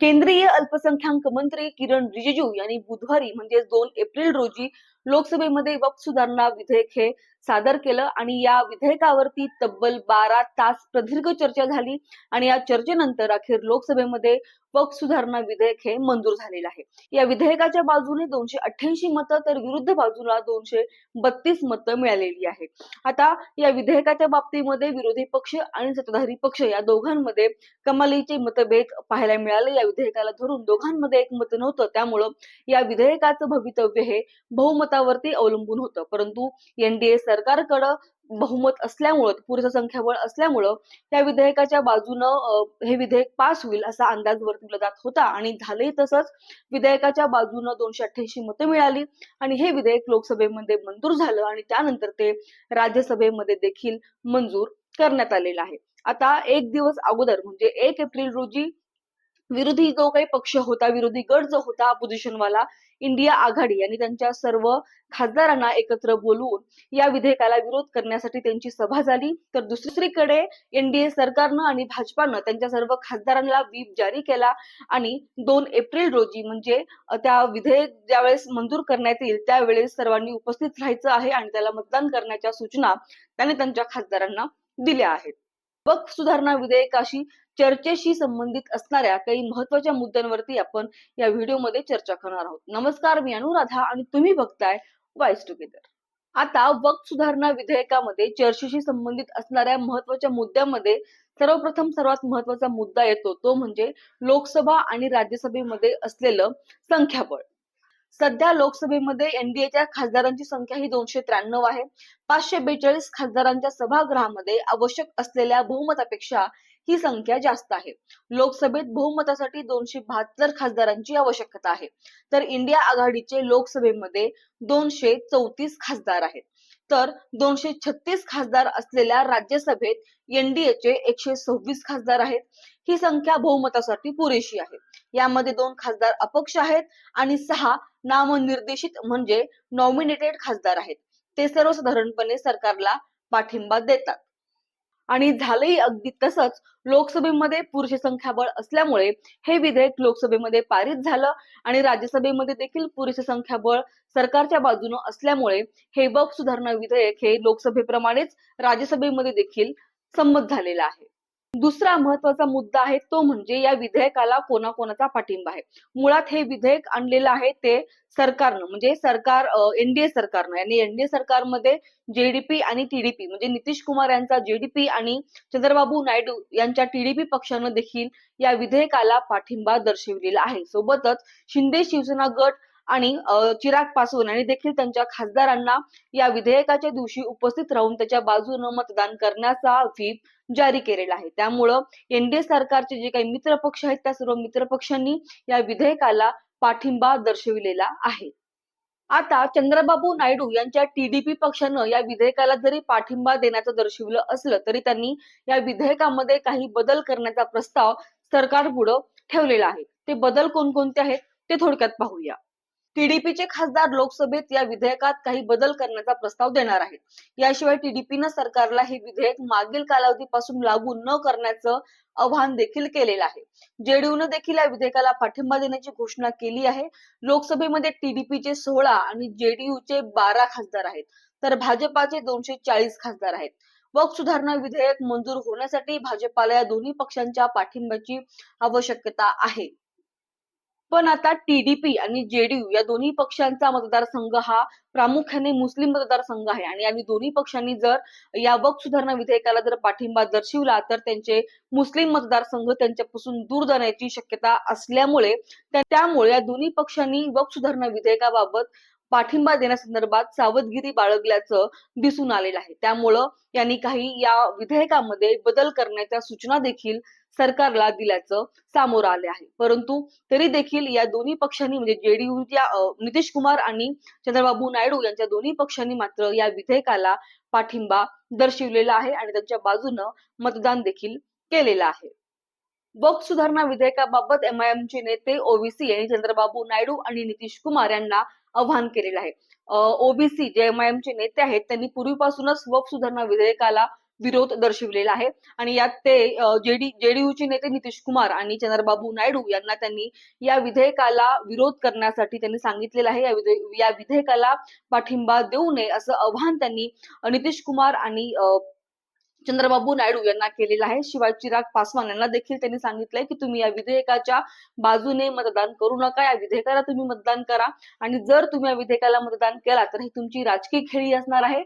केंद्रीय अल्पसंख्याक मंत्री किरण रिजिजू यांनी बुधवारी म्हणजे दोन एप्रिल रोजी लोकसभेमध्ये वक सुधारणा विधेयक हे सादर केलं आणि या विधेयकावरती तब्बल बारा तास प्रदीर्घ चर्चा झाली आणि या चर्चेनंतर अखेर लोकसभेमध्ये वक सुधारणा विधेयक हे मंजूर झालेलं आहे. या विधेयकाच्या बाजूने दोनशे अठ्ठ्याऐंशी मतं तर विरुद्ध बाजूला दोनशे बत्तीस मतं मिळालेली आहेत. आता या विधेयकाच्या बाबतीमध्ये विरोधी पक्ष आणि सत्ताधारी पक्ष या दोघांमध्ये कमालीचे मतभेद पाहायला मिळाले. या विधेयकाला धरून दोघांमध्ये एक मत नव्हतं. त्यामुळं या विधेयकाचं भवितव्य हे बहुमत बहुमतावरती अवलंबून होतं. परंतु एनडीए सरकारकडं बहुमत असल्यामुळं पुरेसं संख्याबळ असल्यामुळं त्या विधेयकाच्या बाजूनं हे विधेयक पास होईल असा अंदाज वर्तवला जात होता आणि झालंही तसंच. विधेयकाच्या बाजूनं दोनशे अठ्ठ्याऐंशी मतं मिळाली आणि हे विधेयक लोकसभेमध्ये मंजूर झालं आणि त्यानंतर ते राज्यसभेमध्ये देखील मंजूर करण्यात आलेलं आहे. आता एक दिवस अगोदर म्हणजे एक एप्रिल रोजी विरोधी जो काही पक्ष होता विरोधी गट जो होता अपोजिशनवाला इंडिया आघाडी यांनी त्यांच्या सर्व खासदारांना एकत्र बोलवून या विधेयकाला विरोध करण्यासाठी त्यांची सभा झाली. तर दुसरीकडे एनडीए सरकारनं आणि भाजपानं त्यांच्या सर्व खासदारांना व्हीप जारी केला आणि दोन एप्रिल रोजी म्हणजे त्या विधेयक ज्यावेळेस मंजूर करण्यात येईल त्यावेळेस सर्वांनी उपस्थित राहायचं आहे आणि त्याला मतदान करण्याच्या सूचना त्यांनी त्यांच्या खासदारांना दिल्या आहेत. वक्फ सुधारणा विधेयकाशी चर्चेशी संबंधित असणाऱ्या काही महत्त्वाच्या मुद्द्यांवरती आपण या व्हिडिओमध्ये चर्चा करणार आहोत. नमस्कार मी अनुराधा आणि तुम्ही बघताय वाईस टुगेदर आता वक्फ सुधारणा विधेयकामध्ये चर्चेशी संबंधित असणाऱ्या महत्त्वाच्या मुद्द्यामध्ये सर्वप्रथम सर्वात महत्त्वाचा मुद्दा येतो तो म्हणजे लोकसभा आणि राज्यसभेमध्ये असलेलं संख्याबळ. सध्या लोकसभेमध्ये एनडीएच्या खासदारांची संख्या ही दोनशे त्र्याण्णव आहे. पाचशे बेचाळीस खासदारांच्या सभागृहामध्ये आवश्यक असलेल्या बहुमतापेक्षा ही संख्या जास्त आहे. लोकसभेत बहुमतासाठी दोनशे बहात्तर खासदारांची आवश्यकता आहे. तर इंडिया आघाडीचे लोकसभेमध्ये दोनशे चौतीस खासदार आहेत. तर दोनशे छत्तीस खासदार असलेल्या राज्यसभेत एनडीएचे एकशे सव्वीस खासदार आहेत. ही संख्या बहुमतासाठी पुरेशी आहे. यामध्ये दोन खासदार अपक्ष आहेत आणि सहा नामनिर्देशित म्हणजे नॉमिनेटेड खासदार आहेत. ते सर्वसाधारणपणे सरकारला पाठिंबा देतात. आणि झालंही अगदी तसंच लोकसभेमध्ये पुरुष संख्याबळ असल्यामुळे हे विधेयक लोकसभेमध्ये पारित झालं आणि राज्यसभेमध्ये देखील पुरुष संख्याबळ सरकारच्या बाजूनं असल्यामुळे हे वक्फ सुधारणा विधेयक हे लोकसभेप्रमाणेच राज्यसभेमध्ये देखील संमत झालेलं आहे. दुसरा महत्त्वाचा मुद्दा आहे तो म्हणजे या विधेयकाला कोणाकोणाचा पाठिंबा आहे. मुळात हे विधेयक आणलेलं आहे ते सरकारनं म्हणजे सरकार एनडीए सरकारनं. आणि एनडीए सरकारमध्ये जेडीपी आणि टीडीपी म्हणजे नितीश कुमार यांचा जेडीपी आणि चंद्रबाबू नायडू यांच्या टीडीपी पक्षानं देखील या विधेयकाला पाठिंबा दर्शविलेला आहे. सोबतच शिंदे शिवसेना गट आणि चिराग पासवान यांनी देखील त्यांच्या खासदारांना या विधेयकाच्या दिवशी उपस्थित राहून त्याच्या बाजूनं मतदान करण्याचा व्हीप जारी केलेला आहे. त्यामुळं एनडीए सरकारचे जे काही मित्र पक्ष आहेत त्या सर्व मित्र पक्षांनी या विधेयकाला पाठिंबा दर्शविलेला आहे. आता चंद्रबाबू नायडू यांच्या टीडीपी पक्षानं या विधेयकाला जरी पाठिंबा देण्याचं दर्शविलं असलं तरी त्यांनी या विधेयकामध्ये काही बदल करण्याचा प्रस्ताव सरकार पुढं ठेवलेला आहे. ते बदल कोणकोणते आहेत ते थोडक्यात पाहूया. टीडीपीचे खासदार लोकसभेत या विधेयकात काही बदल करण्याचा प्रस्ताव देणार आहेत. याशिवाय टीडीपीनं सरकारला हे विधेयक मागील कालावधीपासून लागू न करण्याचं आवाहन देखील केलेलं आहे. जेडीयूनं देखील या विधेयकाला पाठिंबा देण्याची घोषणा केली आहे. लोकसभेमध्ये टीडीपीचे सोळा आणि जेडीयूचे बारा खासदार आहेत. तर भाजपाचे दोनशे चाळीस खासदार आहेत. वक सुधारणा विधेयक मंजूर होण्यासाठी भाजपाला या दोन्ही पक्षांच्या पाठिंब्याची आवश्यकता आहे. पण आता टीडीपी आणि जेडीयू या दोन्ही पक्षांचा मतदारसंघ हा प्रामुख्याने मुस्लिम मतदारसंघ आहे. आणि यांनी दोन्ही पक्षांनी जर या वक सुधारणा विधेयकाला जर पाठिंबा दर्शवला तर त्यांचे मुस्लिम मतदारसंघ त्यांच्यापासून दूर जाण्याची शक्यता असल्यामुळे त्यामुळे या दोन्ही पक्षांनी वक सुधारणा विधेयकाबाबत पाठिंबा देण्यासंदर्भात सावधगिरी बाळगल्याचं दिसून आलेलं आहे. त्यामुळं यांनी काही या विधेयकामध्ये बदल करण्याच्या सूचना देखील सरकारला दिल्याचं समोर आले आहे. परंतु तरी देखील या दोन्ही पक्षांनी म्हणजे जेडीयूच्या नितीश कुमार आणि चंद्रबाबू नायडू यांच्या दोन्ही पक्षांनी मात्र या विधेयकाला पाठिंबा दर्शवलेला आहे आणि त्यांच्या बाजूनं मतदान देखील केलेलं आहे. वक्फ सुधारणा विधेयकाबाबत एमआयएमचे नेते ओबीसी यांनी चंद्रबाबू नायडू आणि नितीश कुमार यांना आवाहन केलेलं आहे. ओबीसी जे एमआयएम चे नेते आहेत त्यांनी पूर्वीपासूनच वक्फ सुधारणा विधेयकाला विरोध दर्शविलेला आहे. आणि यात ते जेडी जेडीयूचे नेते नितीश कुमार आणि चंद्रबाबू नायडू यांना त्यांनी या विधेयकाला विरोध करण्यासाठी त्यांनी सांगितलेलं आहे. या विधे या विधेयकाला पाठिंबा देऊ नये असं आव्हान त्यांनी नितीश कुमार आणि अ, चंद्रबाबू नायडू यांना केलेला आहे. शिवाय चिराग पासवान यांना देखील त्यांनी सांगितलंय की तुम्ही या विधेयकाच्या बाजूने मतदान करू नका. या विधेयकाला तुम्ही मतदान करा. आणि जर तुम्ही या विधेयकाला मतदान केला तर ही तुमची राजकीय खेळी असणार आहे.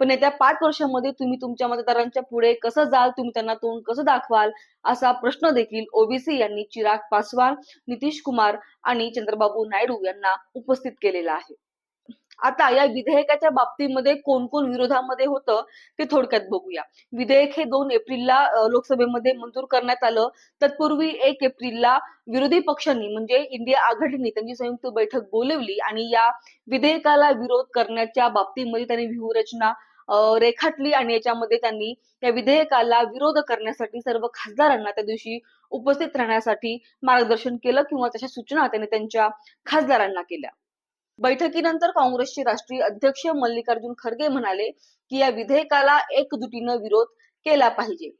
पण येत्या पाच वर्षांमध्ये तुम्ही तुमच्या मतदारांच्या पुढे कसं जाल तुम्ही त्यांना तोंड कसं दाखवाल असा प्रश्न देखील ओबीसी यांनी चिराग पासवान नितीश कुमार आणि चंद्रबाबू नायडू यांना उपस्थित केलेला आहे. आता या विधेयकाच्या बाबतीमध्ये कोण कोण विरोधामध्ये होतं ते थोडक्यात बघूया. विधेयक हे दोन एप्रिलला लोकसभेमध्ये मंजूर करण्यात आलं. तत्पूर्वी एक एप्रिलला विरोधी पक्षांनी म्हणजे इंडिया आघाडीने त्यांची संयुक्त बैठक बोलवली आणि या विधेयकाला विरोध करण्याच्या बाबतीमध्ये त्यांनी व्यूहरचना रेखाटली आणि याच्यामध्ये त्यांनी या विधेयकाला विरोध करण्यासाठी सर्व खासदारांना त्या दिवशी उपस्थित राहण्यासाठी मार्गदर्शन केलं किंवा तशा सूचना त्यांनी त्यांच्या खासदारांना केल्या. बैठकीनंतर काँग्रेसचे राष्ट्रीय अध्यक्ष मल्लिकार्जुन खरगे म्हणाले की या विधेयकाला एकजुटीनं विरोध केला पाहिजे.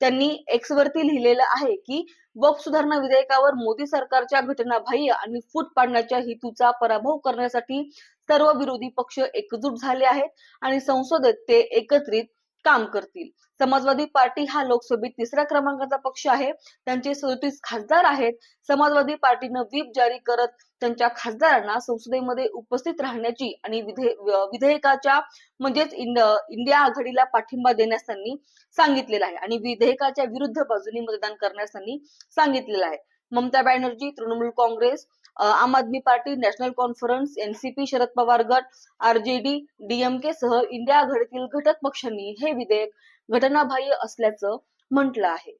त्यांनी एक्स वरती लिहिलेलं आहे की वक्फ सुधारणा विधेयकावर मोदी सरकारच्या घटनाबाह्य आणि फूट पाडण्याच्या हेतूचा पराभव करण्यासाठी सर्व विरोधी पक्ष एकजूट झाले आहेत आणि संसदेत ते एकत्रित काम करतील. समाजवादी पार्टी हा लोकसभेत तिसऱ्या क्रमांकाचा पक्ष आहे. त्यांचे सदतीस खासदार आहेत. समाजवादी पार्टीनं व्हीप जारी करत त्यांच्या खासदारांना संसदेमध्ये उपस्थित राहण्याची आणि विधे विधेयकाच्या म्हणजेच इंड- इंडिया आघाडीला पाठिंबा देण्यास त्यांनी सांगितलेला आहे. आणि विधेयकाच्या विरुद्ध बाजूने मतदान करण्यास त्यांनी सांगितलेलं आहे. Mamata Banerjee Trinamool Congress Aam Aadmi party national conference NCP Sharad Pawar गट आरजेडी डीएमके सह इंडिया आघाडीतील घटक पक्षांनी हे विधेयक घटनाबाह्य असल्याचं म्हटलं आहे.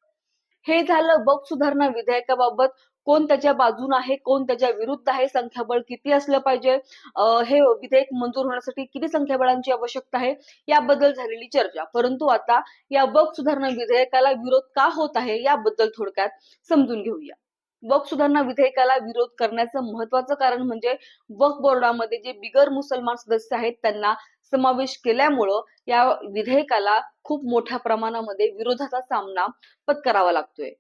हे झालं बघ सुधारणा विधेयकाबाबत कोण त्याच्या बाजून आहे कोण त्याच्या विरुद्ध आहे संख्याबळ किती असलं पाहिजे हे विधेयक मंजूर होण्यासाठी किती संख्याबळांची आवश्यकता आहे याबद्दल झालेली चर्चा. परंतु आता या बघ सुधारणा विधेयकाला विरोध का होत आहे याबद्दल थोडक्यात समजून घेऊया. वक सुधारणा विधेयकाला विरोध करण्याचं महत्वाचं कारण म्हणजे वक बोर्डामध्ये जे बिगर मुसलमान सदस्य आहेत त्यांना समावेश केल्यामुळं या विधेयकाला खूप मोठ्या प्रमाणामध्ये विरोधाचा सामना पत्करावा लागतोय.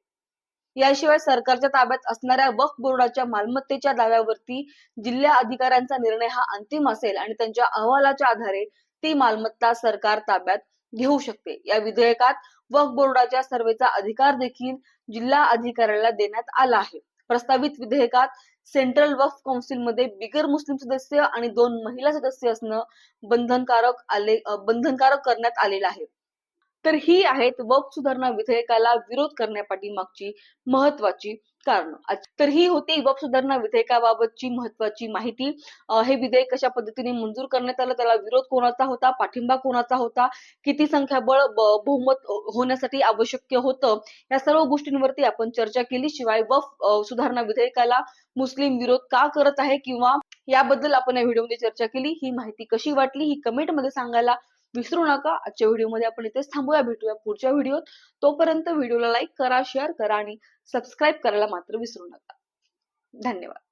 याशिवाय सरकारच्या ताब्यात असणाऱ्या वक्फ बोर्डाच्या मालमत्तेच्या दाव्यावरती जिल्हा अधिकाऱ्यांचा निर्णय हा अंतिम असेल आणि त्यांच्या अहवालाच्या आधारे ती मालमत्ता सरकार ताब्यात घेऊ शकते. या विधेयकात वक्फ बोर्डाच्या सर्वेचा अधिकार देखील जिल्हा अधिकाऱ्याला देण्यात आला आहे. प्रस्तावित विधेयकात सेंट्रल वक्फ काउन्सिलमध्ये बिगर मुस्लिम सदस्य आणि दोन महिला सदस्य असणं बंधनकारक आले बंधनकारक करण्यात आलेलं आहे. तर ही आहेत वक्फ सुधारणा विधेयकाला विरोध करण्यापाठीमागची महत्वाची कारण. तर ही होती वक्फ सुधारणा विधेयकाबाबतची महत्वाची माहिती. हे विधेयक कशा पद्धतीने मंजूर करण्यात आलं? त्याला विरोध कोणाचा होता? पाठिंबा कोणाचा होता? किती संख्याबळ बहुमत हो, होण्यासाठी आवश्यक होतं? या सर्व गोष्टींवरती आपण चर्चा केली. शिवाय वफ सुधारणा विधेयकाला मुस्लिम विरोध का करत आहे? किंवा याबद्दल आपण या व्हिडिओमध्ये चर्चा केली. ही माहिती कशी वाटली? ही कमेंटमध्ये सांगायला विसरू नका. आजच्या व्हिडिओमध्ये आपण इथेच थांबूया. भेटूया पुढच्या व्हिडिओत. तोपर्यंत व्हिडिओला लाईक करा शेअर करा आणि सबस्क्राईब करायला मात्र विसरू नका. धन्यवाद.